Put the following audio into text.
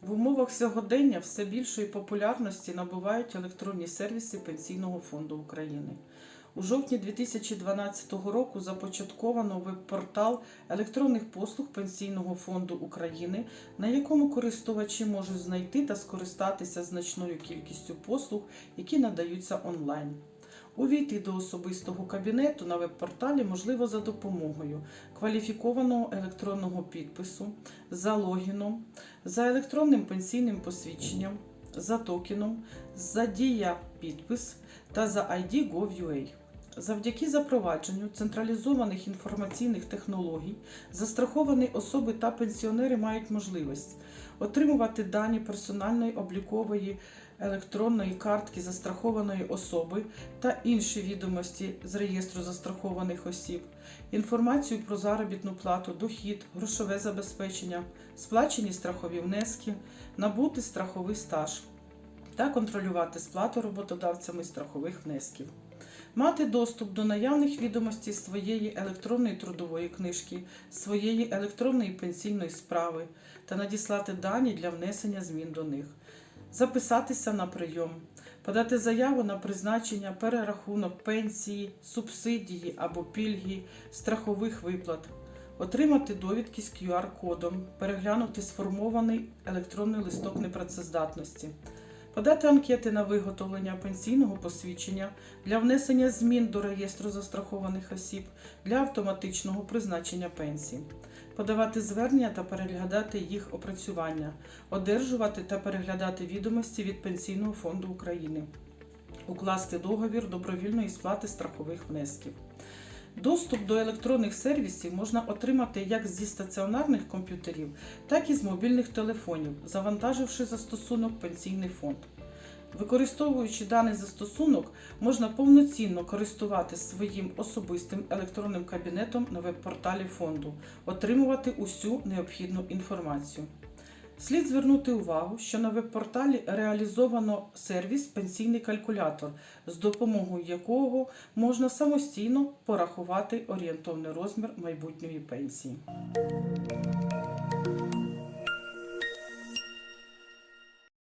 В умовах сьогодення все більшої популярності набувають електронні сервіси Пенсійного фонду України. У жовтні 2012 року започатковано веб-портал електронних послуг Пенсійного фонду України, на якому користувачі можуть знайти та скористатися значною кількістю послуг, які надаються онлайн. Увійти до особистого кабінету на веб-порталі можливо за допомогою кваліфікованого електронного підпису, за логіном, за електронним пенсійним посвідченням, за токеном, за дія підпис та за ID Gov.ua. Завдяки запровадженню централізованих інформаційних технологій застраховані особи та пенсіонери мають можливість отримувати дані персональної облікової електронної картки застрахованої особи та інші відомості з реєстру застрахованих осіб, інформацію про заробітну плату, дохід, грошове забезпечення, сплачені страхові внески, набути страховий стаж та контролювати сплату роботодавцями страхових внесків. Мати доступ до наявних відомостей своєї електронної трудової книжки, своєї електронної пенсійної справи та надіслати дані для внесення змін до них, записатися на прийом, подати заяву на призначення, перерахунок пенсії, субсидії або пільги, страхових виплат, отримати довідки з QR-кодом, переглянути сформований електронний листок непрацездатності. Подати анкети на виготовлення пенсійного посвідчення для внесення змін до реєстру застрахованих осіб для автоматичного призначення пенсії, подавати звернення та переглядати їх опрацювання, одержувати та переглядати відомості від Пенсійного фонду України, укласти договір добровільної сплати страхових внесків. Доступ до електронних сервісів можна отримати як зі стаціонарних комп'ютерів, так і з мобільних телефонів, завантаживши застосунок Пенсійний фонд. Використовуючи даний застосунок, можна повноцінно користуватися своїм особистим електронним кабінетом на веб-порталі фонду, отримувати усю необхідну інформацію. Слід звернути увагу, що на веб-порталі реалізовано сервіс Пенсійний калькулятор, з допомогою якого можна самостійно порахувати орієнтовний розмір майбутньої пенсії.